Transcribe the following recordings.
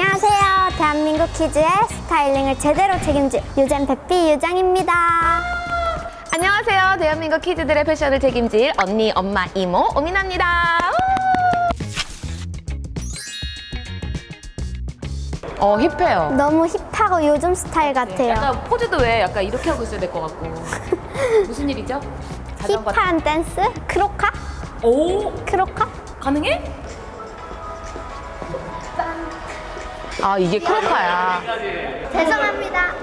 안녕하세요. 대한민국 키즈의 스타일링을 제대로 책임질 유젠 페피 유정입니다. 안녕하세요. 대한민국 키즈들의 패션을 책임질 언니, 엄마, 이모, 오민아입니다. 어, 힙해요. 너무 힙하고 요즘 스타일 같아요. 약간 포즈도 왜 약간 이렇게 하고 있어야 될 것 같고. 무슨 일이죠? 자전거 타- 힙한 댄스? 크로카? 오, 크로카? 가능해? 아, 이게 크로카야. 죄송합니다.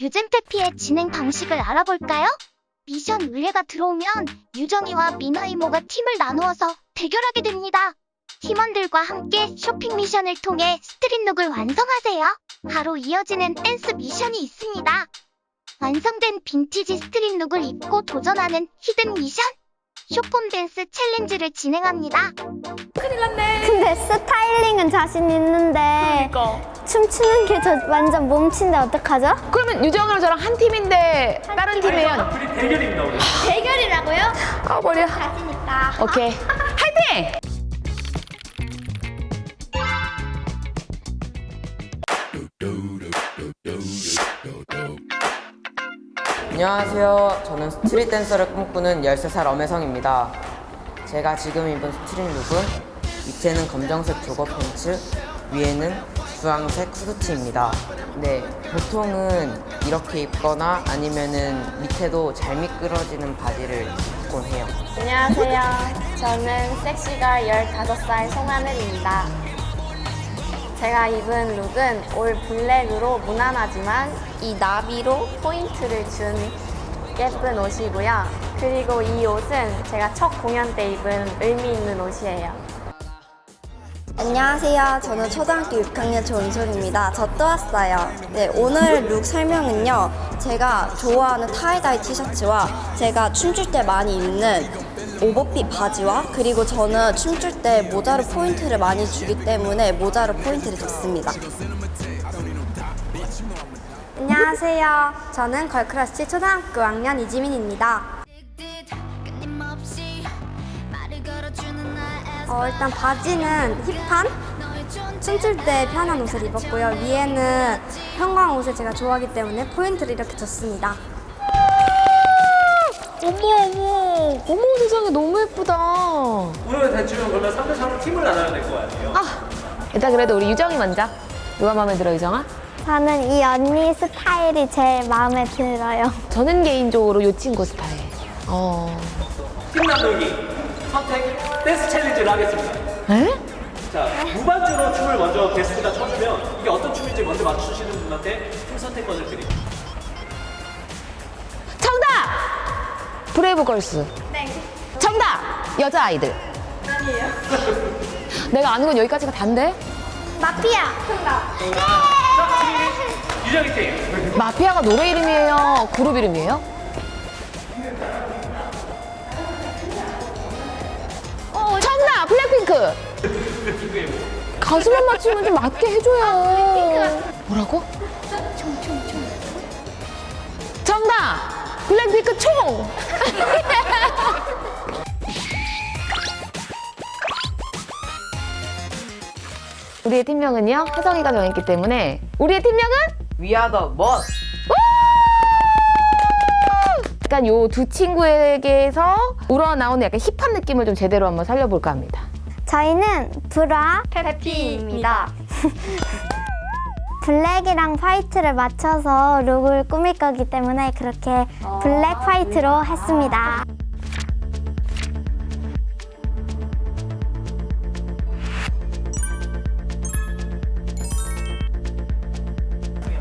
유젠페피의 진행 방식을 알아볼까요? 미션 의뢰가 들어오면 유정이와 미나 이모가 팀을 나누어서 대결하게 됩니다. 팀원들과 함께 쇼핑 미션을 통해 스트릿룩을 완성하세요. 바로 이어지는 댄스 미션이 있습니다. 완성된 빈티지 스트릿룩을 입고 도전하는 히든 미션. 쇼폼 댄스 챌린지를 진행합니다. 큰일 났네. 근데 스타일링은 자신 있는데 그러니까. 춤추는 게 저 완전 몸친데 어떡하죠? 그러면 유정이랑 저랑 한 팀인데 다른 팀이면 우리 대결입니다 우리. 대결이라고요? 아 머리야. 자신 있다. 오케이. 화이팅! 안녕하세요. 저는 스트릿 댄서를 꿈꾸는 13살 엄혜성입니다. 제가 지금 입은 스트릿 룩은 밑에는 검정색 조거 팬츠, 위에는 주황색 후드티입니다. 네, 보통은 이렇게 입거나 아니면은 밑에도 잘 미끄러지는 바지를 입곤 해요. 안녕하세요. 저는 섹시가 15살 송하늘입니다. 제가 입은 룩은 올 블랙으로 무난하지만 이 나비로 포인트를 준 예쁜 옷이고요. 그리고 이 옷은 제가 첫 공연 때 입은 의미 있는 옷이에요. 안녕하세요. 저는 초등학교 6학년 조은솔입니다. 저 또 왔어요. 네, 오늘 룩 설명은요. 제가 좋아하는 타이다이 티셔츠와 제가 춤출 때 많이 입는 오버핏 바지와 그리고 저는 춤출 때 모자로 포인트를 많이 주기 때문에 모자로 포인트를 줬습니다. 안녕하세요. 저는 걸크러쉬 초등학교 학년 이지민입니다. 어, 일단 바지는 힙한 춤출 때 편한 옷을 입었고요. 위에는 형광 옷을 제가 좋아하기 때문에 포인트를 이렇게 줬습니다. 어머 어머 어머 세상에 너무 예쁘다. 오늘 대충 그러면 3대 3로 팀을 나눠야 될 거 아니에요? 아 일단 그래도 우리 유정이 먼저. 누가 마음에 들어 유정아? 저는 이 언니 스타일이 제일 마음에 들어요. 저는 개인적으로 요 친구 스타일. 어. 팀 나누기 선택 댄스 챌린지를 하겠습니다. 에? 자 무반주로 춤을 먼저 게스트가 춰주면 이게 어떤 춤인지 먼저 맞추시는 분한테 팀 선택권을 드립니다. 정답! 브레이브 걸스. 네. 정답! 여자 아이들. 아니에요. 내가 아는 건 여기까지가 단데? 마피아. 팀. 마피아가 노래 이름이에요? 그룹 이름이에요? 어, 정답! 블랙핑크! 가수만 맞추면 좀 맞게 해줘요. 뭐라고? 총, 총, 총. 정답! 블랙핑크 총! 우리의 팀명은요, 혜성이가 정했기 때문에 우리의 팀명은 위아더 멋! 약간 요 두 친구에게서 우러나오는 약간 힙한 느낌을 좀 제대로 한번 살려볼까 합니다. 저희는 브라 해피입니다. 블랙이랑 화이트를 맞춰서 룩을 꾸밀 거기 때문에 그렇게 블랙 화이트로 했습니다.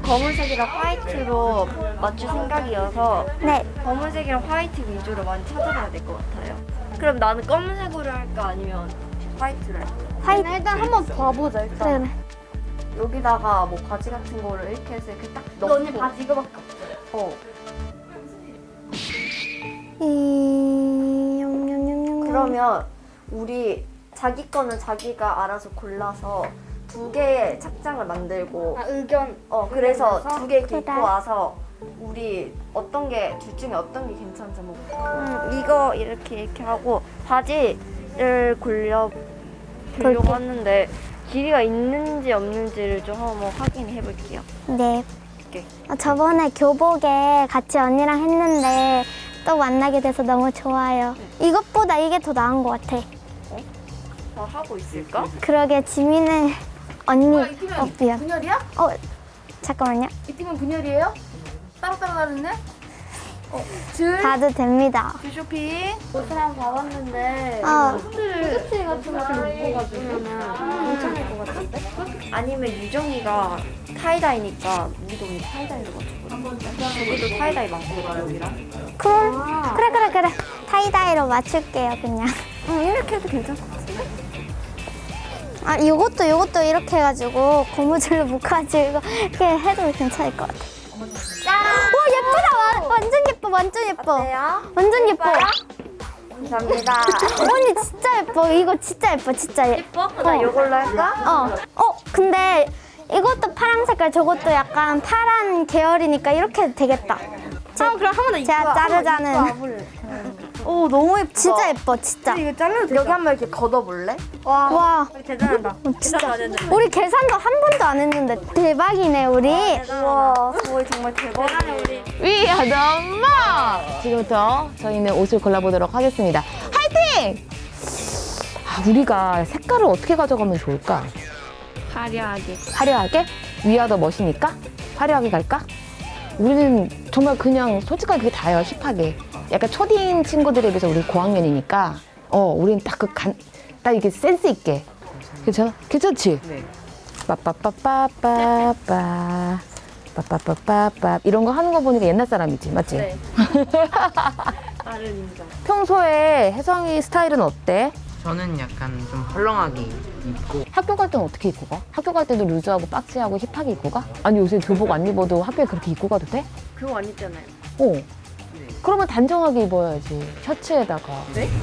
검은색이랑 화이트로 맞출 생각이어서 네, 검은색이랑 화이트 위주로 많이 찾아봐야 될 것 같아요. 그럼 나는 검은색으로 할까 아니면 화이트로 할까? 화이트. 일단 한번 봐보자 일단. 그래. 여기다가 뭐 바지 같은 거를 이렇게 해서 이렇게 딱 넣고 언니 바지 이거밖에 없어요. 어. 이... 그러면 우리 자기 거는 자기가 알아서 골라서 두 개의 착장을 만들고 아, 의견. 어 그래서? 두 개 입고 그래. 와서 우리 어떤 게 둘 중에 어떤 게 괜찮은지 한번 음, 이거 이렇게 이렇게 하고 바지를 골려 보려고 볼게. 하는데 길이가 있는지 없는지를 좀 한번 확인해 볼게요. 네. 어, 저번에 교복에 같이 언니랑 했는데 또 만나게 돼서 너무 좋아요. 이것보다 이게 더 나은 것 같아. 더 하고 있을까? 그러게 지민의 언니. 어, 미안. 분열이야? 어, 잠깐만요. 이 팀은 분열이에요? 따로따로 다른데? 봐도 됩니다. 쇼핑. 옷을 한번 봐봤는데 어, 후드티 같은 거를 입고 가주면은 괜찮을 것 같은데? 아니면 유정이가 타이다이니까 우리도 타이다이로 맞춰보자. 저기도 타이다이 많고 여기랑. 쿨. 그래, 그래, 그래. 타이다이로 맞출게요, 그냥. 응 이렇게 해도 괜찮을 것? 아, 이것도 이것도 이렇게 해가지고 고무줄로 묶어가지고 이렇게 해도 괜찮을 것 같아. 와 예쁘다, 와, 완전 예뻐, 완전 예뻐. 어때요? 완전 예뻐. 감사합니다. 언니 진짜 예뻐. 이거 진짜 예뻐, 진짜 예. 예뻐? 나 이걸로 할까? 어, 어, 근데 이것도 파란 색깔, 저것도 약간 파란 계열이니까 이렇게 해도 되겠다. 제, 그럼 한번더 입고 제가 와, 자르자는. 와볼래? 오 너무 예뻐. 진짜 예뻐, 진짜. 이거 잘라도 여기 한 번 이렇게 걷어볼래? 와, 와, 대단하다. 어, 진짜. 우리 계산도 한 번도 안 했는데 대박이네, 우리. 와, 저희 정말 대박이네 우리. 위아더 마! 지금부터 저희는 옷을 골라보도록 하겠습니다. 화이팅! 아, 우리가 색깔을 어떻게 가져가면 좋을까? 화려하게. 화려하게? 위아더 멋이니까? 화려하게 갈까? 우리는 정말 그냥 솔직하게 그게 다예요, 힙하게. 약간 초딩 친구들에 비해서 우리 고학년이니까, 어, 우리는 딱 그 간, 딱 이게 센스 있게. 괜찮아? 괜찮지? 네. 빠빠빠빠빠빠. 빠빠빠빠빠. 이런 거 하는 거 보니까 옛날 사람이지, 맞지? 네. 나를 인정. 평소에 혜성이 스타일은 어때? 저는 약간 좀 헐렁하게 입고 학교 갈 때는 어떻게 입고 가? 학교 갈 때도 루즈하고 박스하고 힙하게 입고 가? 아니 요새 교복 안 입어도 학교에 그렇게 입고 가도 돼? 그거 안 입잖아요. 어. 그러면 단정하게 입어야지. 셔츠에다가. 네?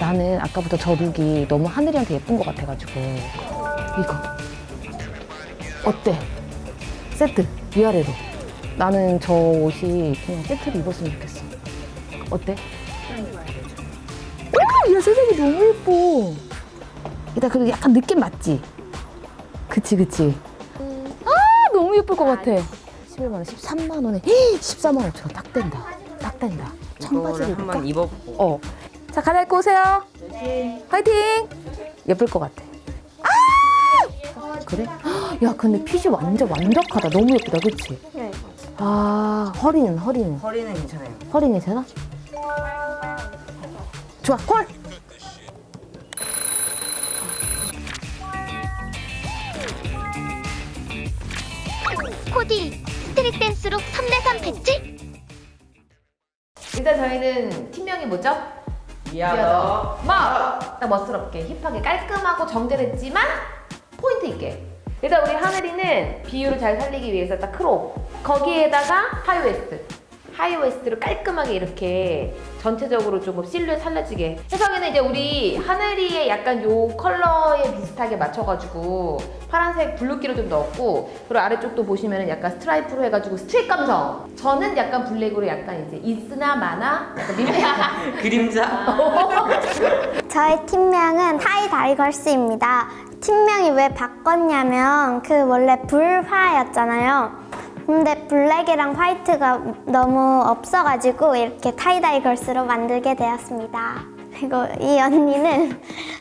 나는 아까부터 저 룩이 너무 하늘이한테 예쁜 것 같아가지고. 이거. 어때? 세트. 위아래로. 나는 저 옷이 그냥 세트로 입었으면 좋겠어. 어때? 와, 야, 세상이 너무 예뻐. 일단 그리고 약간 느낌 맞지? 그치, 그치. 아, 너무 예쁠 것 같아. 11만 원, 13만 원에 14만 5천 원딱 된다. 딱 된다. 청바지를 이거를 한번 입을까? 입어보고 어. 자, 갈아입고 오세요. 화이팅! 예쁠 것 같아. 아! 그래? 야, 근데 핏이 완전 완벽하다. 너무 예쁘다, 그치? 네. 아, 허리는, 허리는. 허리는 괜찮아요. 허리는 되나? 좋아, 콜! 코디 스트릿 댄스룩 3대3 배치? 일단 저희는 팀명이 뭐죠? 위아더 막! 딱 멋스럽게, 힙하게, 깔끔하고 정제됐지만 포인트 있게. 일단 우리 하늘이는 비율을 잘 살리기 위해서 딱 크롭. 거기에다가 하이웨스트. 하이웨스트로 깔끔하게 이렇게 전체적으로 조금 실루엣 살려지게. 혜성이는 이제 우리 하늘이의 약간 요 컬러에 비슷하게 맞춰가지고 파란색 블루기를 좀 넣었고 그리고 아래쪽도 보시면은 약간 스트라이프로 해가지고 스트릿 감성. 저는 약간 블랙으로 약간 이제 있으나 마나 약간 미묘한 그림자 저희 팀명은 타이다이걸스입니다. 팀명이 왜 바꿨냐면 그 원래 불화였잖아요. 근데 블랙이랑 화이트가 너무 없어가지고 이렇게 타이다이 걸스로 만들게 되었습니다. 그리고 이 언니는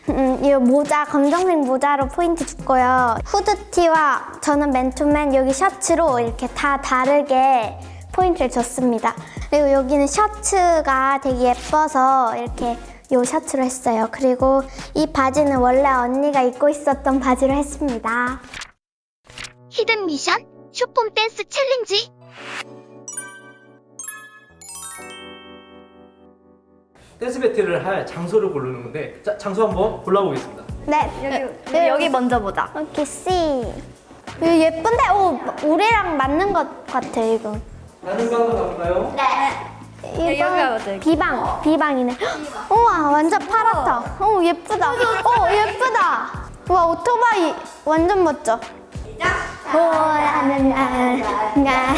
음, 이 모자 검정색 모자로 포인트 줬고요. 후드티와 저는 맨투맨 여기 셔츠로 이렇게 다 다르게 포인트를 줬습니다. 그리고 여기는 셔츠가 되게 예뻐서 이렇게 요 셔츠로 했어요. 그리고 이 바지는 원래 언니가 입고 있었던 바지로 했습니다. 히든 미션 쇼폼 댄스 챌린지 댄스 배틀을 할 장소를 고르는 건데 자, 장소 한번 골라보겠습니다. 네, 여기, 여기 먼저 보자. 이렇게 씨. 이거 예쁜데? 오, 우리랑 맞는 것 같아, 이거. 다른 방도 가볼까요? 여기 가보자, 여기. 비방, 비방이네. 우와, 완전 파랗다. 오, 예쁘다. 오, 예쁘다. 우와, 오토바이 완전 멋져. 날.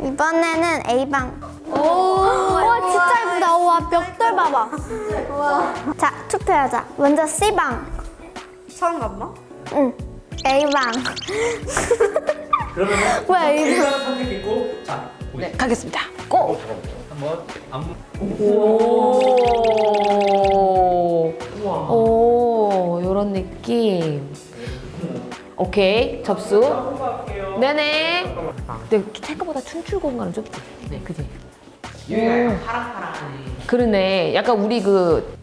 이번에는 A방. 오, 와, 진짜 예쁘다. 우와, 벽돌 봐봐. 자, 투표하자. 먼저 C방. 처음 가봐? 응. A방. 그러면 왜 이거? 선택했고 자 우리 네, 가겠습니다. 고! 한번 안무 오. 오, 요런 느낌. 오케이, 접수. 네네. 근데 생각보다 춤출 공간은 좁지. 네, 그지? 약간 파랑파랑하네. 그러네. 약간 우리 그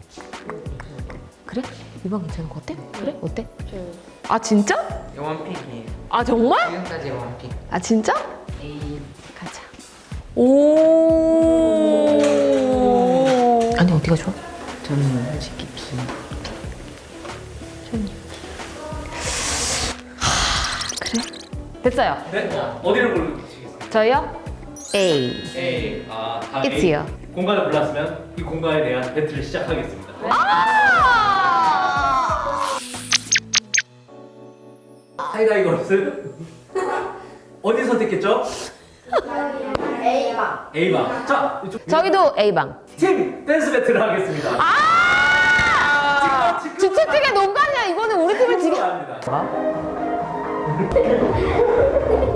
그래? 이방 괜찮은 거 같아? 그래? 어때? 아 진짜? 원픽이에요. 아 정말? 지금까지 원픽. 아 진짜? A. 가자. 오. 아니 어디가 좋아? 저는 솔직히 됐어요. 네 어, 어디를 고르시겠습니까? 저요? A. A 아 다 It's here. 공간을 골랐으면 이 공간에 대한 배틀을 시작하겠습니다. 타이다이 걸스 어디 선택했죠? A방. A방. 자 이쪽 저희도 A 방. 팀 댄스 배틀을 하겠습니다. 아! 지금 주최측의 농간이야. 이거는 우리 팀을 지금. 합니다. Thank you.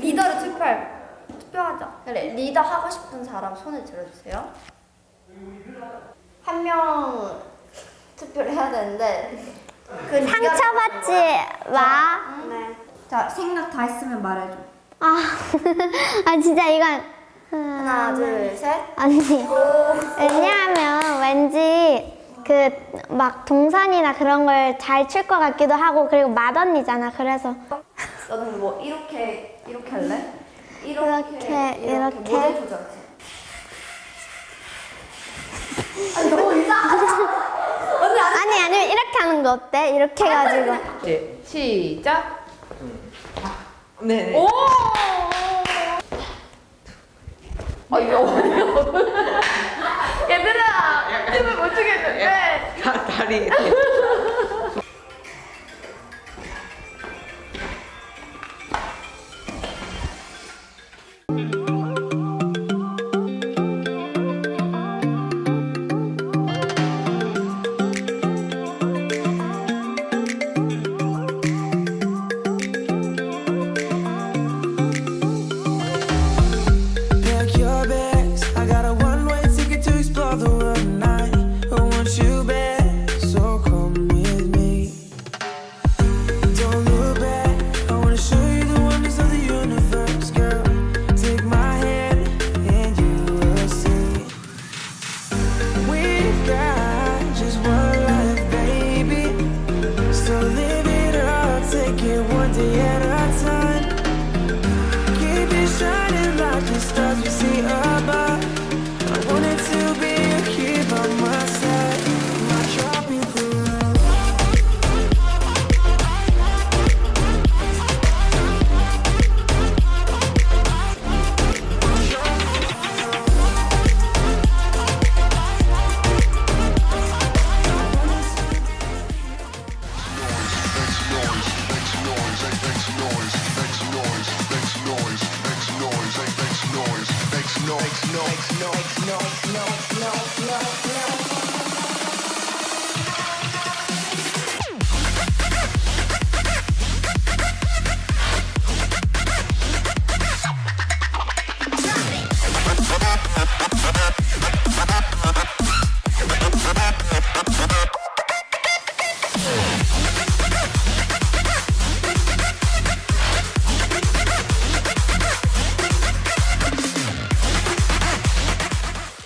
리더를 투표할 투표하자. 그래, 리더 하고 싶은 사람 손을 들어주세요. 한 명 투표를 해야 되는데 그 리더를- 상처받지 마. 네. 자 생각 다 했으면 말해줘. 아, 아 진짜 이건 하나, 둘, 셋. 아니 왜냐하면 왠지 그 막 동선이나 그런 걸 잘 출 것 같기도 하고 그리고 맏언니잖아 그래서 너는 뭐 이렇게 이렇게 할래? 이렇게, 이렇게. 모델 조절. 아니 아니면 이렇게 하는 거 어때? 이렇게 해가지고 네, 시작. 네네. 오! 아 이거 어려워. 얘들아, 팀을 못 추겠는데. 다, 다리.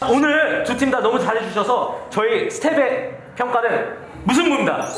오늘 두 팀 다 너무 잘해주셔서 저희 스텝의 평가는 무승부입니다.